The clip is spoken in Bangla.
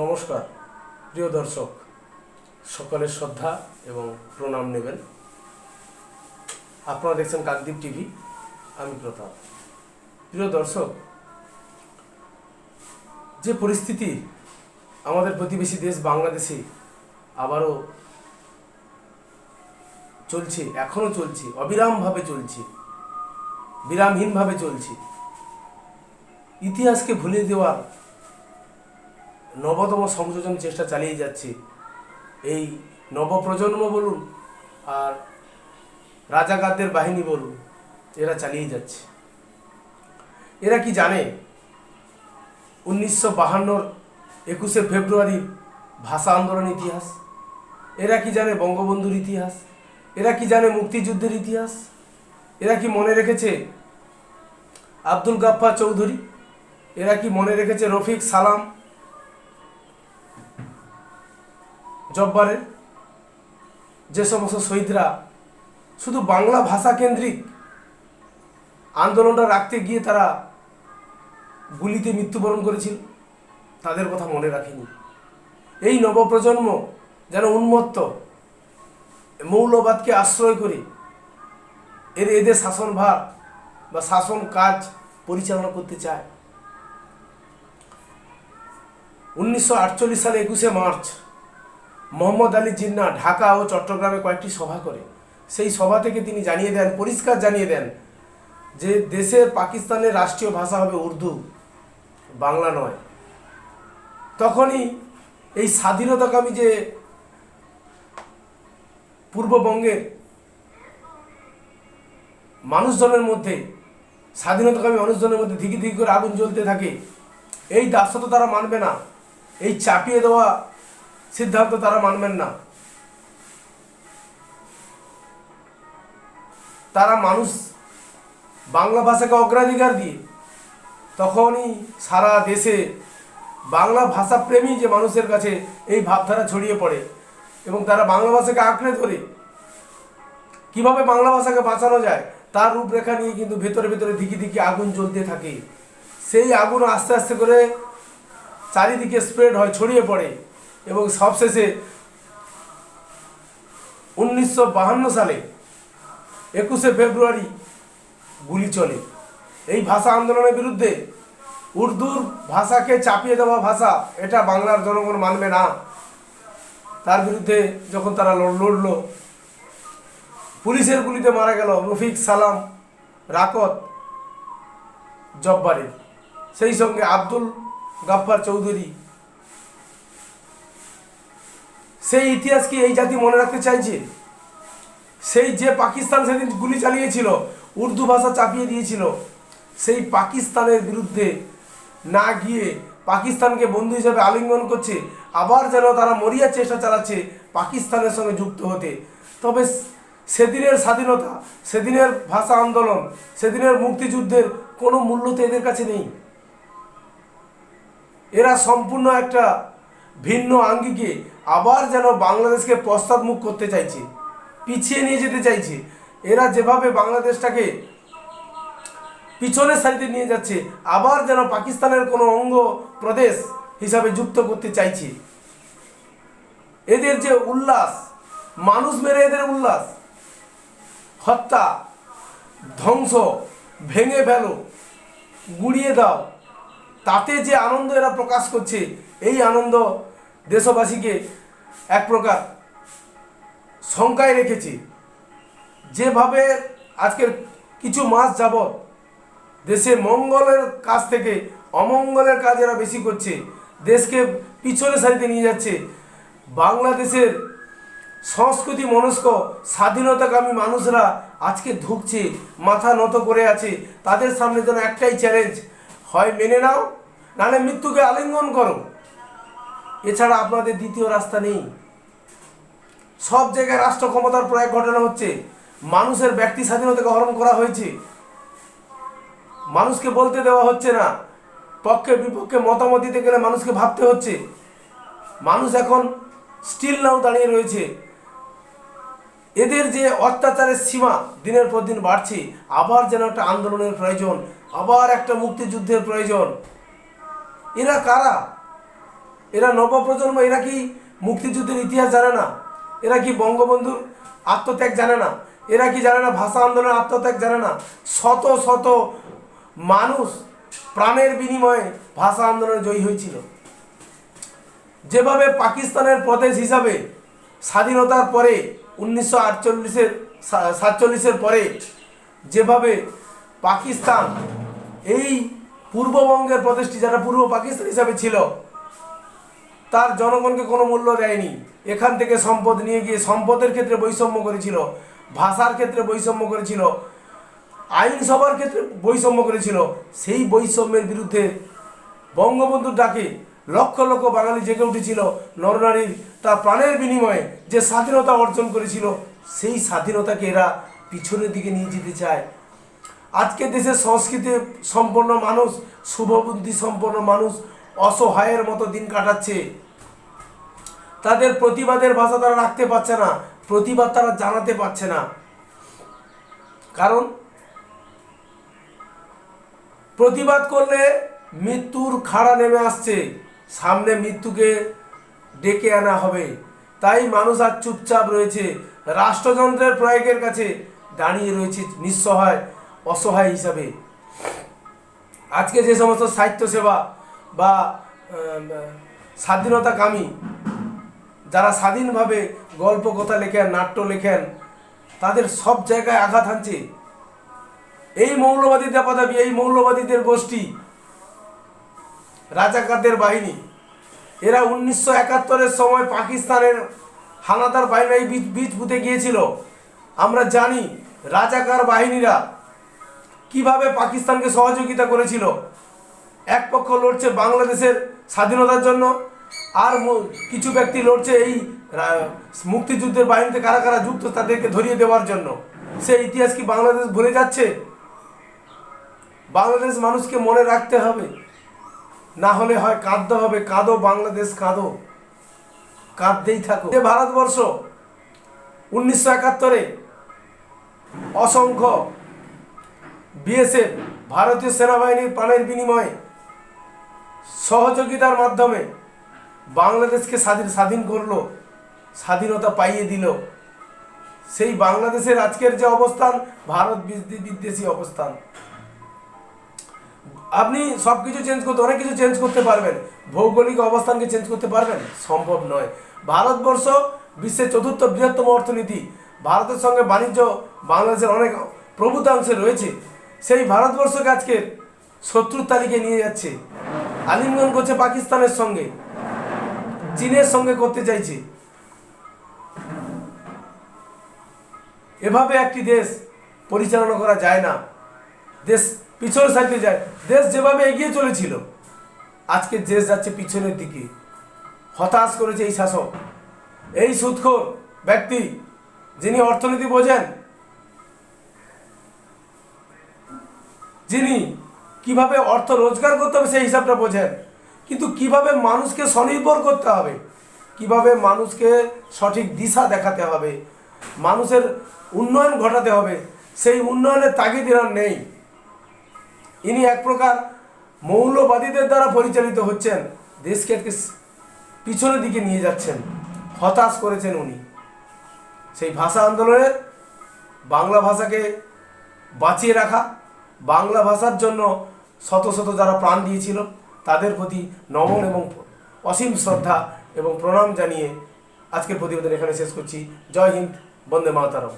নমস্কার, প্রিয় দর্শক, সকলের শ্রদ্ধা এবং প্রণাম নেবেন। আপনারা দেখছেন কাকদ্বীপ টিভি, আমি প্রতাপ। প্রিয় দর্শক, যে পরিস্থিতি আমাদের প্রতিবেশী দেশ বাংলাদেশে আবারও চলছে, এখনও চলছে, অবিরামভাবে চলছে, বিরামহীনভাবে চলছে, ইতিহাসকে ভুলে দেওয়ার নবতম সংযোজন চেষ্টা চালিয়ে যাচ্ছে। এই নবপ্রজন্ম বলুন আর রাজাকারদের বাহিনী বলুন, এরা চালিয়ে যাচ্ছে। এরা কি জানে? উনিশশো বাহান্নর একুশে ফেব্রুয়ারির ভাষা আন্দোলন ইতিহাস। এরা কি জানে বঙ্গবন্ধুর ইতিহাস? এরা কি জানে মুক্তিযুদ্ধের ইতিহাস? এরা কি মনে রেখেছে আব্দুল গাফফার চৌধুরী? এরা কি মনে রেখেছে রফিক সালাম? জব্বারের। যে সমস্ত শহীদরা শুধু বাংলা ভাষা কেন্দ্রিক আন্দোলনটা রাখতে গিয়ে তারা গুলিতে মৃত্যুবরণ করেছিল, তাদের কথা মনে রাখেনি। এই নবপ্রজন্ম যেন উন্মত্ত, মৌলবাদকে আশ্রয় করে এর এদের শাসনভার বা শাসন কাজ পরিচালনা করতে চায়। উনিশশো আটচল্লিশ সালে একুশে মার্চ মোহাম্মদ আলী জিন্না ঢাকা ও চট্টগ্রামে কয়েকটি সভা করে। সেই সভা থেকে তিনি জানিয়ে দেন, পরিষ্কার জানিয়ে দেন যে দেশের পাকিস্তানের রাষ্ট্রীয় ভাষা হবে উর্দু, বাংলা নয়। তখনই এই স্বাধীনতাকামী যে পূর্ববঙ্গের মানুষজনের মধ্যে, স্বাধীনতাকামী মানুষজনের মধ্যে ধিকি ধিকি করে আগুন জ্বলতে থাকে, এই দাসত্ব তারা মানবে না। এই চাপিয়ে দেওয়া সিদ্ধান্ত তারা মানবেন না। তারা মানুষ বাংলা ভাষাকে অগ্রাধিকার দিয়ে তখনই সারা দেশে বাংলা ভাষা প্রেমী যে মানুষের কাছে এই ভাবধারা ছড়িয়ে পড়ে এবং তারা বাংলা ভাষাকে আঁকড়ে ধরে কীভাবে বাংলা ভাষাকে বাঁচানো যায় তার রূপরেখা নিয়ে কিন্তু ভেতরে ভেতরে দিকে দিকে আগুন জ্বলতে থাকে। সেই আগুন আস্তে আস্তে করে চারিদিকে স্প্রেড হয়, ছড়িয়ে পড়ে। এবং সবশেষে উনিশশো সালে একুশে ফেব্রুয়ারি গুলি চলে। এই ভাষা আন্দোলনের বিরুদ্ধে উর্দুর ভাষাকে চাপিয়ে দেওয়া ভাষা, এটা বাংলার জনগণ মানবে না। তার বিরুদ্ধে যখন তারা লড়- লড়লো, পুলিশের গুলিতে মারা গেল রফিক সালাম রাকত জব্বারের। সেই সঙ্গে আব্দুল গাফফার চৌধুরী সেই ইতিহাস কি এই জাতি মনে রাখতে চাইছে? সেই যে পাকিস্তান সেদিন গুলি চালিয়েছিল, উর্দু ভাষা চাপিয়ে দিয়েছিল, সেই পাকিস্তানের বিরুদ্ধে না গিয়ে পাকিস্তানকে বন্ধু হিসেবে আলিঙ্গন করছে, আবার যেন তারা মরিয়ার চেষ্টা চালাচ্ছে পাকিস্তানের সঙ্গে যুক্ত হতে। তবে সেদিনের স্বাধীনতা, সেদিনের ভাষা আন্দোলন, সেদিনের মুক্তিযুদ্ধের কোনো মূল্য তো এদের কাছে নেই। এরা সম্পূর্ণ একটা ভিন্ন আঙ্গিকে আবার যেন বাংলাদেশকে পশ্চাৎমুখ করতে চাইছে, পিছিয়ে নিয়ে যেতে চাইছে। এরা যেভাবে বাংলাদেশটাকে পিছনের সারিতে নিয়ে যাচ্ছে, আবার যেন পাকিস্তানের কোনো অঙ্গ প্রদেশ হিসাবে যুক্ত করতে চাইছে। এদের যে উল্লাস, মানুষ মেরে এদের উল্লাস, হত্যা, ধ্বংস, ভেঙে ফেলো, গুড়িয়ে দাও, তাতে যে আনন্দ এরা প্রকাশ করছে এই আনন্দ দেশবাসীকে এক প্রকার শঙ্কায় রেখেছে। যেভাবে আজকের কিছু মাস যাবৎ দেশে মঙ্গলের কাজ থেকে অমঙ্গলের কাজ এরা বেশি করছে, দেশকে পিছনে সারিতে নিয়ে যাচ্ছে। বাংলাদেশের সংস্কৃতি মনস্ক, স্বাধীনতাকামী মানুষরা আজকে ধুকছে, মাথা নত করে আছে। তাদের সামনে যেন একটাই চ্যালেঞ্জ হয় মেনে নাও, নাহলে মৃত্যুকে আলিঙ্গন করো। এছাড়া আপনাদের দ্বিতীয় রাস্তা নেই। সব জায়গায় রাষ্ট্র ক্ষমতার প্রয়োগ ঘটনা হচ্ছে। মানুষের ব্যক্তি স্বাধীনতাকে হরণ করা হয়েছে। মানুষকে বলতে দেওয়া হচ্ছে না। পক্ষে বিপক্ষে মতামত দিতে গেলে মানুষকে ভাবতে হচ্ছে। মানুষ এখন স্টিল নাও দাঁড়িয়ে রয়েছে। এদের যে অত্যাচারের সীমা দিনের পর দিন বাড়ছে। আবার যেন একটা আন্দোলনের প্রয়োজন, আবার একটা মুক্তিযুদ্ধের প্রয়োজন। এরা কারা? এরা নবপ্রজন্ম, এরা কি মুক্তিযুদ্ধের ইতিহাস জানে না? এরা কি বঙ্গবন্ধুর আত্মত্যাগ জানে না? এরা কি জানে না ভাষা আন্দোলনের আত্মত্যাগ জানে না? শত শত মানুষ প্রাণের বিনিময়ে ভাষা আন্দোলনে জয়ী হয়েছিল। যেভাবে পাকিস্তানের প্রদেশ হিসাবে স্বাধীনতার পরে, উনিশশো আটচল্লিশের সাতচল্লিশের পরে যেভাবে পাকিস্তান এই পূর্ববঙ্গের প্রদেশটি, যারা পূর্ব পাকিস্তান হিসাবে ছিল তার জনগণকে কোনো মূল্য দেয়নি। এখান থেকে সম্পদ নিয়ে গিয়ে সম্পদের ক্ষেত্রে বৈষম্য করেছিল, ভাষার ক্ষেত্রে বৈষম্য করেছিল, আইনসভার ক্ষেত্রে বৈষম্য করেছিল। সেই বৈষম্যের বিরুদ্ধে বঙ্গবন্ধুর ডাকে লক্ষ লক্ষ বাঙালি জেগে উঠেছিল নরনারীর তার প্রাণের বিনিময়ে যে স্বাধীনতা অর্জন করেছিল, সেই স্বাধীনতাকে এরা পিছনের দিকে নিয়ে যেতে চায়। আজকে দেশের সংস্কৃতি সম্পন্ন মানুষ, শুভবুদ্ধি সম্পন্ন মানুষ অসহায়ের মতো দিন কাটাচ্ছে। তাদের প্রতিবাদের ভাষা তারা রাখতে পারছে না, প্রতিবাদ তারা জানাতে পারছে না। কারণ প্রতিবাদ করলে মৃত্যুর খাড়া নেমে আসছে, সামনে মৃত্যুকে ডেকে আনা হবে। তাই মানুষ আর চুপচাপ রয়েছে, রাষ্ট্রযন্ত্রের প্রয়োগের কাছে দাঁড়িয়ে রয়েছে নিঃসহায়, অসহায় হিসাবে। আজকে যে সমস্ত সাহিত্য সেবা বা স্বাধীনতাকামী যারা স্বাধীনভাবে গল্প, কথা লেখেন, নাট্য লেখেন, তাদের সব জায়গায় আঘাত হানছে। এই মৌলবাদী দেবদাবি এই মৌলবাদীদের গোষ্ঠী, রাজাকারদের বাহিনী, এরা উনিশশো একাত্তরের সময় পাকিস্তানের হানাদার বাহিনী বীজ বীজ পুঁতে গিয়েছিল। আমরা জানি রাজাকার বাহিনীরা কীভাবে পাকিস্তানকে সহযোগিতা করেছিল। এক পক্ষ লড়ছে বাংলাদেশের স্বাধীনতার জন্য আর কিছু ব্যক্তি লড়ছে এই মুক্তিযুদ্ধের বাহিনীতে কারা কারা যুক্ত তাদেরকে ধরিয়ে দেওয়ার জন্য। সেই ইতিহাস কি বাংলাদেশ ভুলে যাচ্ছে? বাংলাদেশ মানুষকে মনে রাখতে হবে। না হলে হয় কাঁদতে হবে। কাঁদো বাংলাদেশ, কাঁদো। কাঁদতেই থাকো। যে ভারতবর্ষ উনিশশো একাত্তরে অসংখ্য বিএসএফ, ভারতীয় সেনাবাহিনীর প্রাণের বিনিময়ে সহযোগিতার মাধ্যমে বাংলাদেশকে স্বাধীন স্বাধীন করল, স্বাধীনতা পাইয়ে দিল। সেই বাংলাদেশের আজকের যে অবস্থান, ভারত বিদ্বে- বিদ্বেষী অবস্থান। আপনি সব কিছু চেঞ্জ করতে, অনেক কিছু চেঞ্জ করতে পারবেন। ভৌগোলিক অবস্থানকে চেঞ্জ করতে পারবেন? সম্ভব নয়। ভারতবর্ষ বিশ্বের চতুর্থ বৃহত্তম অর্থনীতি। ভারতের সঙ্গে বাণিজ্য বাংলাদেশের অনেক প্রভূতাংশে রয়েছে। সেই ভারতবর্ষকে আজকে শত্রুর তালিকায় নিয়ে যাচ্ছে। আলিঙ্গন করছে পাকিস্তানের সঙ্গে। চীনের সঙ্গে করতে চাইছে। এভাবে একটি দেশ পরিচালনা করা যায় না। দেশ পিছনে সাইতে যায়। দেশ যেভাবে এগিয়ে চলেছিল, আজকে দেশ যাচ্ছে পিছনের দিকে। হতাশ করেছে এই শাসক। এই সুদখোর ব্যক্তি, যিনি অর্থনীতি বোঝেন, যিনি কীভাবে অর্থ রোজগার করতে হবে সেই হিসাবটা বোঝেন। কিন্তু কীভাবে মানুষকে স্বনির্ভর করতে হবে? কীভাবে মানুষকে সঠিক দিশা দেখাতে হবে? মানুষের উন্নয়ন ঘটাতে হবে। সেই উন্নয়নের তাগিদ এনার নেই। ইনি এক প্রকার মৌলবাদীদের দ্বারা পরিচালিত হচ্ছেন। দেশকে পিছনের দিকে নিয়ে যাচ্ছেন। হতাশ করেছেন উনি। সেই ভাষা আন্দোলনের বাংলা ভাষাকে বাঁচিয়ে রাখা, বাংলা ভাষার জন্য শত শত যারা প্রাণ দিয়েছিল তাদের প্রতি নমন এবং অসীম শ্রদ্ধা এবং প্রণাম জানিয়ে আজকের প্রতিবেদন এখানে শেষ করছি। জয় হিন্দ বন্দে মাতারম।